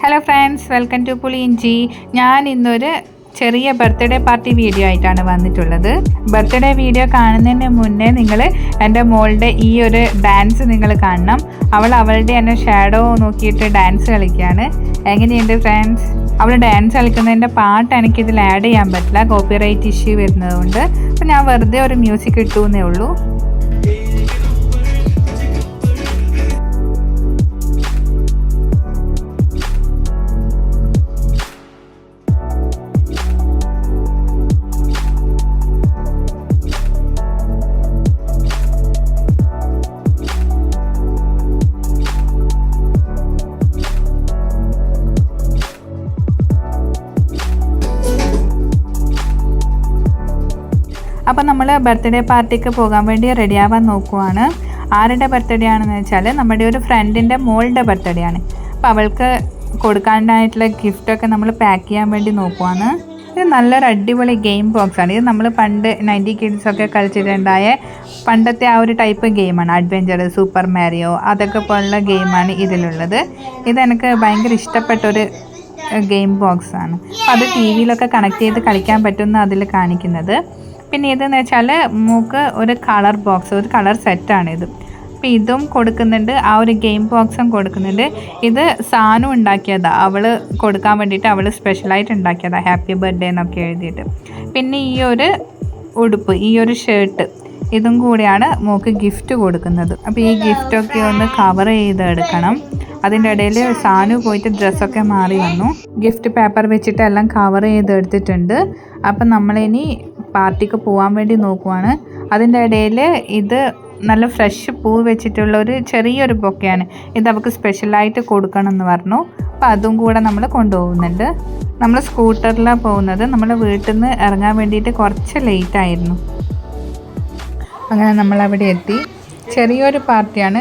Hello friends welcome to Puliyinchi ഞാൻ ഇന്നൊരു ചെറിയ ബർത്ത്ഡേ പാർട്ടി വീഡിയോ ആയിട്ടാണ് വന്നിട്ടുള്ളത്. ബർത്ത്ഡേ വീഡിയോ കാണുന്നതിന് മുന്നേ നിങ്ങൾ എന്റെ മോളുടെ ഈ ഒരു ഡാൻസ് നിങ്ങൾ കാണണം. അവൾ അവളുടെ തന്നെ ഷാഡോ നോക്കിയിട്ട് ഡാൻസ് കളിക്കുകയാണ് എങ്ങനെയുണ്ട് ഫ്രണ്ട്സ് അവൾ ഡാൻസ് കളിക്കുന്നതിന്റെ പാട്ട് എനിക്കിതിൽ ആഡ് ചെയ്യാൻ പറ്റില്ല. കോപ്പിറൈറ്റ് ഇഷ്യൂ വരുന്നതുകൊണ്ട്. അപ്പോൾ ഞാൻ വെറുതെ ഒരു മ്യൂസിക് ഇട്ടു എന്നേ ഉള്ളൂ. അപ്പോൾ നമ്മൾ ബർത്ത്ഡേ പാർട്ടിക്ക് പോകാൻ വേണ്ടി റെഡിയാവാൻ നോക്കുവാണ്. ആരുടെ ബർത്ത്ഡേ ആണെന്ന് വെച്ചാൽ നമ്മുടെ ഒരു ഫ്രണ്ടിന്റെ മോളുടെ ബർത്ത്ഡേ ആണ്. അപ്പോൾ അവൾക്ക് കൊടുക്കാനായിട്ടുള്ള ഗിഫ്റ്റൊക്കെ നമ്മൾ പാക്ക് ചെയ്യാൻ വേണ്ടി നോക്കുവാണ്. ഇത് നല്ലൊരു അടിപൊളി ഗെയിം ബോക്സ് ആണ്. ഇത് നമ്മൾ പണ്ട് നയന്റി കിഡ്സൊക്കെ കളിച്ചിട്ടുണ്ടായ പണ്ടത്തെ ആ ഒരു ടൈപ്പ് ഗെയിമാണ് അഡ്വഞ്ചർ സൂപ്പർ മാരിയോ അതൊക്കെ പോലുള്ള ഗെയിമാണ് ഇതിലുള്ളത്. ഇതെനിക്ക് ഭയങ്കര ഇഷ്ടപ്പെട്ടൊരു ഗെയിം ബോക്സ് ആണ്. അപ്പോൾ അത് ടി വിയിലൊക്കെ കണക്ട് ചെയ്ത് കളിക്കാൻ പറ്റുമെന്ന് അതിൽ കാണിക്കുന്നത്. പിന്നെ ഇതെന്ന് വെച്ചാൽ മൂക്ക് ഒരു കളർ ബോക്സ് ഒരു കളർ സെറ്റാണ് ഇത് അപ്പോൾ ഇതും കൊടുക്കുന്നുണ്ട് ആ ഒരു ഗെയിം ബോക്സും കൊടുക്കുന്നുണ്ട്. ഇത് സാനു ഉണ്ടാക്കിയതാണ് അവൾ കൊടുക്കാൻ വേണ്ടിയിട്ട് അവൾ സ്പെഷ്യലായിട്ട് ഉണ്ടാക്കിയതാണ് ഹാപ്പി ബർത്ത്ഡേ എന്നൊക്കെ എഴുതിയിട്ട്. പിന്നെ ഈ ഒരു ഉടുപ്പ് ഈ ഒരു ഷർട്ട് ഇതും കൂടിയാണ് മോക്ക് ഗിഫ്റ്റ് കൊടുക്കുന്നത്. അപ്പോൾ ഈ ഗിഫ്റ്റൊക്കെ ഒന്ന് കവർ ചെയ്ത് എടുക്കണം അതിന്റെ ഇടയിൽ സാനു പോയിട്ട് ഡ്രസ്സൊക്കെ മാറി വന്നു. ഗിഫ്റ്റ് പേപ്പർ വെച്ചിട്ട് എല്ലാം കവർ ചെയ്തെടുത്തിട്ടുണ്ട്. അപ്പം നമ്മളിനി പാർട്ടിക്ക് പോകാൻ വേണ്ടി നോക്കുവാണ്. അതിന്റെ ഇടയിൽ ഇത് നല്ല ഫ്രഷ് പൂ വെച്ചിട്ടുള്ള ഒരു ചെറിയൊരു ബൊക്കെയാണ്. ഇത് അവൾക്ക് സ്പെഷ്യലായിട്ട് കൊടുക്കണം എന്ന് പറഞ്ഞു. അപ്പോൾ അതും കൂടെ നമ്മൾ കൊണ്ടുപോകുന്നുണ്ട്. നമ്മൾ സ്കൂട്ടറിലാണ് പോകുന്നത്. നമ്മൾ വീട്ടിൽ നിന്ന് ഇറങ്ങാൻ വേണ്ടിയിട്ട് കുറച്ച് ലേറ്റ് ആയിരുന്നു. അങ്ങനെ നമ്മൾ അവിടെ എത്തി. ചെറിയൊരു പാർട്ടിയാണ്.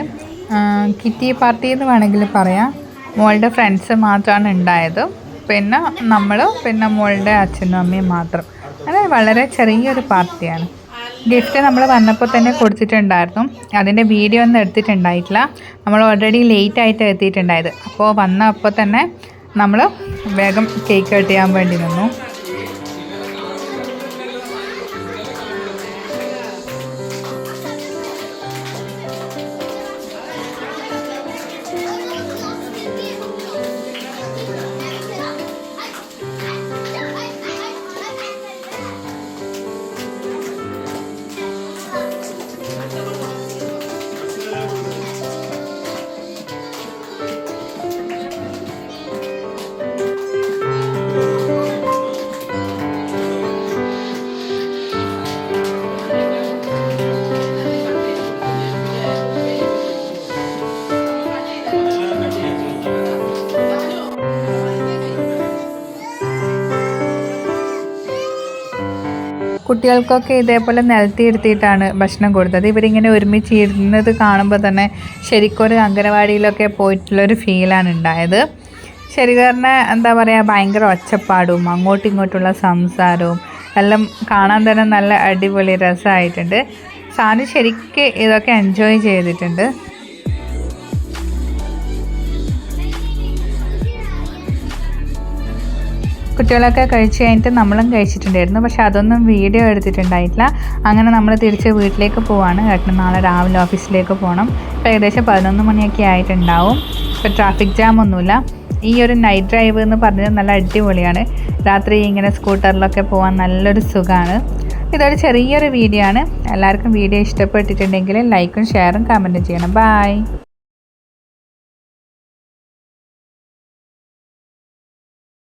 കിറ്റി പാർട്ടി എന്ന് വേണമെങ്കിൽ പറയാം. മോളുടെ ഫ്രണ്ട്സ് മാത്രമാണ് ഉണ്ടായത്. പിന്നെ നമ്മൾ പിന്നെ മോളുടെ അച്ഛനും അമ്മയും മാത്രം. അതായത് വളരെ ചെറിയൊരു പാർട്ടിയാണ്. ഗിഫ്റ്റ് നമ്മൾ വന്നപ്പോൾ തന്നെ കൊടുത്തിട്ടുണ്ടായിരുന്നു. അതിന്റെ വീഡിയോ ഒന്നും എടുത്തിട്ടുണ്ടായിട്ടില്ല. നമ്മൾ ഓൾറെഡി ലേറ്റ് ആയിട്ട് എത്തിയിട്ടുണ്ടായത്. അപ്പോൾ വന്നപ്പോൾ തന്നെ നമ്മൾ വേഗം കേക്ക് കട്ട് ചെയ്യാൻ വേണ്ടി നിന്നു. കുട്ടികൾക്കൊക്കെ ഇതേപോലെ നിലത്തിയിരുത്തിയിട്ടാണ് ഭക്ഷണം കൊടുത്തത്. ഇവരിങ്ങനെ ഒരുമിച്ച് ഇരുന്നത് കാണുമ്പോൾ തന്നെ ശരിക്കൊരു അംഗനവാടിയിലൊക്കെ പോയിട്ടുള്ളൊരു ഫീലാണ് ഉണ്ടായത്. ശരിക്കും എന്താ പറയുക ഭയങ്കര ഒച്ചപ്പാടും അങ്ങോട്ടും ഇങ്ങോട്ടുള്ള സംസാരവും എല്ലാം കാണാൻ തന്നെ നല്ല അടിപൊളി രസമായിട്ടുണ്ട്. സാനു ശരിക്ക് ഇതൊക്കെ എൻജോയ് ചെയ്തിട്ടുണ്ട്. കുട്ടികളൊക്കെ കഴിച്ച് കഴിഞ്ഞിട്ട് നമ്മളും കഴിച്ചിട്ടുണ്ടായിരുന്നു. പക്ഷെ അതൊന്നും വീഡിയോ എടുത്തിട്ടുണ്ടായിട്ടില്ല. അങ്ങനെ നമ്മൾ തിരിച്ച് വീട്ടിലേക്ക് പോവാണ്. ഏട്ടന് നാളെ രാവിലെ ഓഫീസിലേക്ക് പോകണം ഇപ്പോൾ ഏകദേശം പതിനൊന്ന് മണിയൊക്കെ ആയിട്ടുണ്ടാവും. ഇപ്പോൾ ട്രാഫിക് ജാം ഒന്നുമില്ല. ഈ ഒരു നൈറ്റ് ഡ്രൈവ് എന്ന് പറഞ്ഞത് നല്ല അടിപൊളിയാണ്. രാത്രി ഇങ്ങനെ സ്കൂട്ടറിലൊക്കെ പോകാൻ നല്ലൊരു സുഖമാണ് ഇതൊരു ചെറിയൊരു വീഡിയോ ആണ്. എല്ലാവർക്കും വീഡിയോ ഇഷ്ടപ്പെട്ടിട്ടുണ്ടെങ്കിൽ ലൈക്കും ഷെയറും കമന്റും ചെയ്യണം. ബായ്